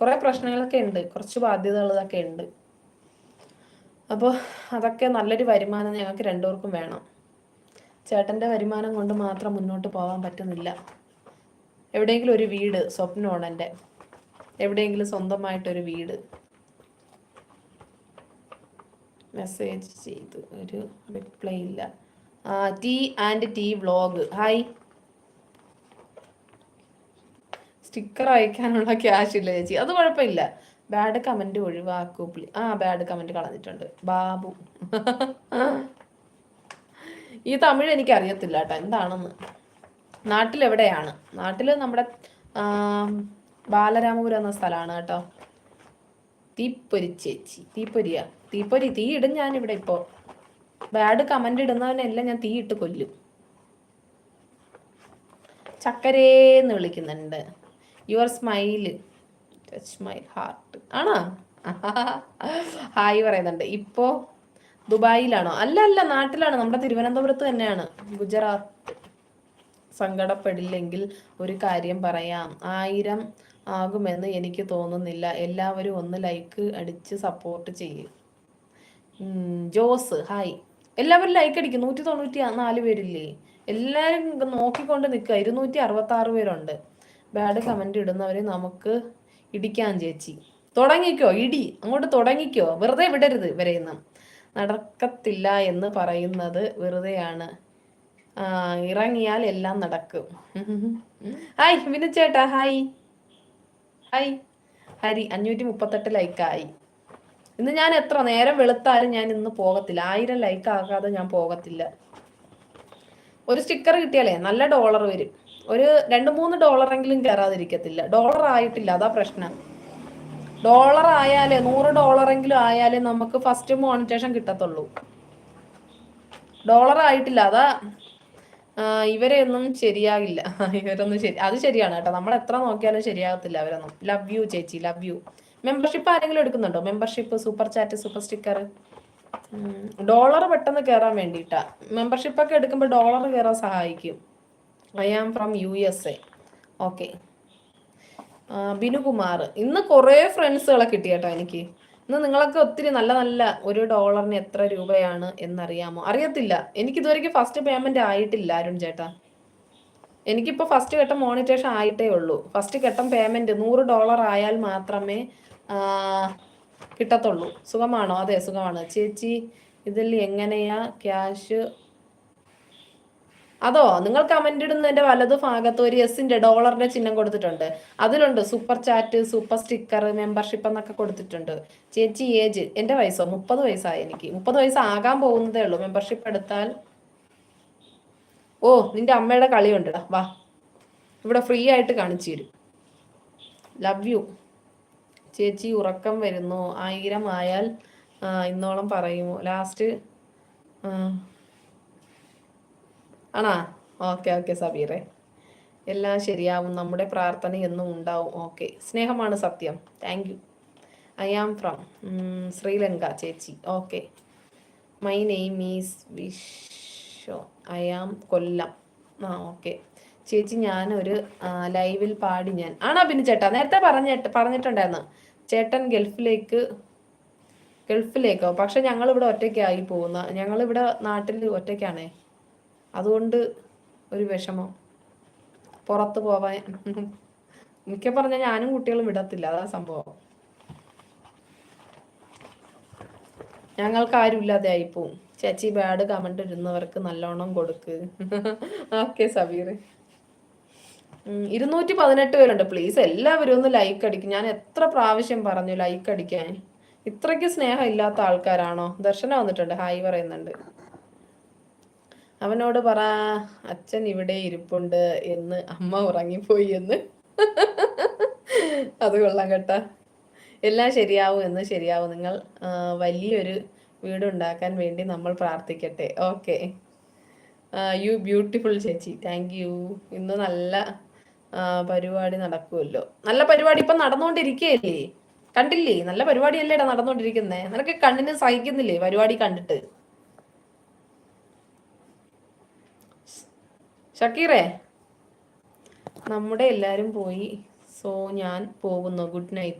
കുറെ പ്രശ്നങ്ങളൊക്കെ ഉണ്ട്. കുറച്ച് ബാധ്യതകളൊക്കെ ഉണ്ട്. അപ്പോൾ അതൊക്കെ നല്ലൊരു വരുമാനം ഞങ്ങൾക്ക് രണ്ടുപേർക്കും വേണം. ചേട്ടന്റെ വരുമാനം കൊണ്ട് മാത്രം മുന്നോട്ട് പോകാൻ പറ്റുന്നില്ല. എവിടെയെങ്കിലും ഒരു വീട് സ്വപ്നമാണ് എന്റെ. എവിടെയെങ്കിലും സ്വന്തമായിട്ടൊരു വീട്. മെസ്സേജ് ചെയ്തു. ഒരു റിപ്ലൈ ഇല്ല. T and T vlog hi sticker അയക്കാനുള്ള cash ഇല്ല ചേച്ചി. അത് കുഴപ്പമില്ല. ബാഡ് കമന്റ് ഒഴിവാക്കൂ പ്ലീ ആ ബാഡ് കമന്റ് കളഞ്ഞിട്ടുണ്ട്. ബാബു. ഈ തമിഴ് എനിക്ക് അറിയത്തില്ല കേട്ടോ. എന്താണെന്ന്? നാട്ടിലെവിടെയാണ്? നാട്ടിൽ നമ്മുടെ ബാലരാമപുരം എന്ന സ്ഥലമാണ് കേട്ടോ. തീപ്പൊരി ചേച്ചി. തീപ്പൊരിയ. തീപ്പൊരി തീ ഇടും ഞാൻ ഇവിടെ ഇപ്പോ ബാഡ് കമന്റ് ഇടുന്നവനെല്ലാം ഞാൻ തീ ഇട്ട് കൊല്ലും. ചക്കരേന്ന് വിളിക്കുന്നുണ്ട്. Your smile touch my heart. ആണോ? ഹായ് പറയുന്നുണ്ട്. ഇപ്പോ ദുബായിലാണോ? അല്ല അല്ല നാട്ടിലാണ്. നമ്മുടെ തിരുവനന്തപുരത്ത് തന്നെയാണ്. ഗുജറാത്ത്. സങ്കടപ്പെടില്ലെങ്കിൽ ഒരു കാര്യം പറയാം. ആയിരം ആകുമെന്ന് എനിക്ക് തോന്നുന്നില്ല. എല്ലാവരും ഒന്ന് ലൈക്ക് അടിച്ച് സപ്പോർട്ട് ചെയ്യും. ജോസ് ഹായ്. എല്ലാവരും ലൈക്ക് അടിക്കും. നൂറ്റി തൊണ്ണൂറ്റി നാല് പേരില്ലേ എല്ലാവരും നോക്കിക്കൊണ്ട് നിൽക്കുക. ഇരുന്നൂറ്റി അറുപത്തി ആറ് പേരുണ്ട്. ബാഡ് കമന്റ് ഇടുന്നവരെ നമുക്ക് ഇടിക്കാൻ ചേച്ചി. തുടങ്ങിക്കോ ഇടി. അങ്ങോട്ട് തുടങ്ങിക്കോ. വെറുതെ വിടരുത് ഇവരെയൊന്നും നടക്കത്തില്ല എന്ന് പറയുന്നത് വെറുതെയാണ്. ഇറങ്ങിയാൽ എല്ലാം നടക്കും. ഹായ് വിനുച്ചേട്ടാ ഹായ്. ഹായ്. ഹരി അഞ്ഞൂറ്റി മുപ്പത്തെട്ട് ലൈക്കായി. ഇന്ന് ഞാൻ എത്ര നേരം വെളുത്താലും ഞാൻ ഇന്ന് പോകത്തില്ല. ആയിരം ലൈക്ക് ആകാതെ ഞാൻ പോകത്തില്ല. ഒരു സ്റ്റിക്കർ കിട്ടിയാലേ നല്ല ഡോളർ വരും. ഒരു രണ്ട് മൂന്ന് ഡോളറെങ്കിലും കയറാതിരിക്കത്തില്ല ഡോളർ ആയിട്ടില്ല അതാ പ്രശ്നം. ഡോളർ ആയാലേ നൂറ് ഡോളറെങ്കിലും ആയാലേ നമുക്ക് ഫസ്റ്റ് മോണിറ്റേഷൻ കിട്ടത്തുള്ളൂ. ഡോളർ ആയിട്ടില്ല അതാ ഇവരെ ഇവരെയൊന്നും ശരിയാകില്ല. ഇവരൊന്നും ശരി അത് ശരിയാണ് കേട്ടോ. നമ്മൾ എത്ര നോക്കിയാലും ശരിയാകത്തില്ല അവരൊന്നും. ലവ് യു ചേച്ചി ലവ് യു മെമ്പർഷിപ്പ് ആരെങ്കിലും എടുക്കുന്നുണ്ടോ? Membership super chat super sticker dollar പെട്ടെന്ന് കയറാൻ വേണ്ടിയിട്ടാ. മെമ്പർഷിപ്പ് ഒക്കെ എടുക്കുമ്പോൾ ഡോളർ കയറാൻ സഹായിക്കും. I am from U S A okay Binukumar ഇന്ന് കുറേ ഫ്രണ്ട്സുകളെ കിട്ടി കേട്ടോ എനിക്ക്. ഇന്ന് നിങ്ങളൊക്കെ ഒത്തിരി നല്ല നല്ല ഒരു ഡോളറിന് എത്ര രൂപയാണ് എന്നറിയാമോ? അറിയത്തില്ല. എനിക്ക് ഇതുവരെയ്ക്ക് ഫസ്റ്റ് പേയ്മെന്റ് ആയിട്ടില്ല അരുൺ ചേട്ടാ. എനിക്കിപ്പോൾ ഫസ്റ്റ് ഘട്ടം മോണിറ്റേഷൻ ആയിട്ടേ ഉള്ളൂ. ഫസ്റ്റ് ഘട്ടം പേയ്മെന്റ് നൂറ് ഡോളർ ആയാൽ മാത്രമേ കിട്ടത്തുള്ളൂ. സുഖമാണോ? അതെ സുഖമാണ്. ചേച്ചി ഇതിൽ എങ്ങനെയാ ക്യാഷ് അതോ നിങ്ങൾ കമന്റ് ഇടുന്നതിന്റെ വലതു ഭാഗത്ത് ഒരു എസിന്റെ ഡോളറിന്റെ ചിഹ്നം കൊടുത്തിട്ടുണ്ട്. അതിലുണ്ട് super chat super sticker membership എന്നൊക്കെ കൊടുത്തിട്ടുണ്ട്. ചേച്ചി ഏജ് എന്റെ വയസ്സോ? മുപ്പത് വയസ്സായി എനിക്ക്. മുപ്പത് വയസ്സ് ആകാൻ പോകുന്നതേ ഉള്ളൂ. മെമ്പർഷിപ്പ് എടുത്താൽ. ഓ നിന്റെ അമ്മയുടെ കളിയുണ്ടടാ. വാ. ഇവിടെ ഫ്രീ ആയിട്ട് കാണിച്ചു തരും. ലവ് യു ചേച്ചി ഉറക്കം വരുന്നു. ആയിരം ആയാൽ ഇന്നോളം പറയുമോ? ലാസ്റ്റ് ആണാ? ഓക്കെ ഓക്കെ സബീറെ. എല്ലാം ശരിയാവും. നമ്മുടെ പ്രാർത്ഥന എന്നും ഉണ്ടാവും. ഓക്കെ. സ്നേഹമാണ് സത്യം. Thank you I am from Sri Lanka ചേച്ചി. Okay. My name is Visho I am Kollam. ആ ഓക്കെ. ചേച്ചി ഞാനൊരു ലൈവിൽ പാടി ഞാൻ. ആണോ പിന്നെ ചേട്ടാ? നേരത്തെ പറഞ്ഞ പറഞ്ഞിട്ടുണ്ടായിരുന്നു. ചേട്ടൻ ഗൾഫിലേക്ക് ഗൾഫിലേക്കോ? പക്ഷെ ഞങ്ങളിവിടെ ഒറ്റയ്ക്കായി പോകുന്ന ഞങ്ങളിവിടെ നാട്ടിൽ ഒറ്റയ്ക്കാണേ. അതുകൊണ്ട് ഒരു വിഷമം. പുറത്ത് പോവാൻ മിക്ക പറഞ്ഞ ഞാനും കുട്ടികളും വിടത്തില്ല. അതാ സംഭവം. ഞങ്ങൾക്ക് ആരും ഇല്ലാതെ ആയിപ്പോവും. ചേച്ചി ബാഡ് കമന്റ് ഇടുന്നവർക്ക് നല്ലോണം കൊടുക്ക്. ഓക്കെ സബീർ. ഇരുന്നൂറ്റി പതിനെട്ട് പേരുണ്ട്. പ്ലീസ് എല്ലാവരും ഒന്ന് ലൈക്ക് അടിക്കും. ഞാൻ എത്ര പ്രാവശ്യം പറഞ്ഞു ലൈക്ക് അടിക്കാൻ. ഇത്രയ്ക്ക് സ്നേഹം ഇല്ലാത്ത ആൾക്കാരാണോ? ദർശന വന്നിട്ടുണ്ട്. ഹായ് പറയുന്നുണ്ട്. അവനോട് പറ അച്ഛൻ ഇവിടെ ഇരിപ്പുണ്ട് എന്ന് അമ്മ ഉറങ്ങിപ്പോയി എന്ന്. അത് കൊള്ളാം കേട്ടാ. എല്ലാം ശരിയാവും എന്ന് ശരിയാവും. നിങ്ങൾ വലിയൊരു വീടുണ്ടാക്കാൻ വേണ്ടി നമ്മൾ പ്രാർത്ഥിക്കട്ടെ. ഓക്കെ. യു ബ്യൂട്ടിഫുൾ ചേച്ചി. Thank you. ഇന്ന് നല്ല പരിപാടി നടക്കുമല്ലോ നല്ല പരിപാടി ഇപ്പം നടന്നുകൊണ്ടിരിക്കുകയല്ലേ കണ്ടില്ലേ? നല്ല പരിപാടിയല്ലേടാ നടന്നുകൊണ്ടിരിക്കുന്നേ നിനക്ക് കണ്ണിന് സഹിക്കുന്നില്ലേ പരിപാടി കണ്ടിട്ട്? ഷക്കീറേ? നമ്മുടെ എല്ലാവരും പോയി. സോ ഞാൻ പോകുന്നു. Good night.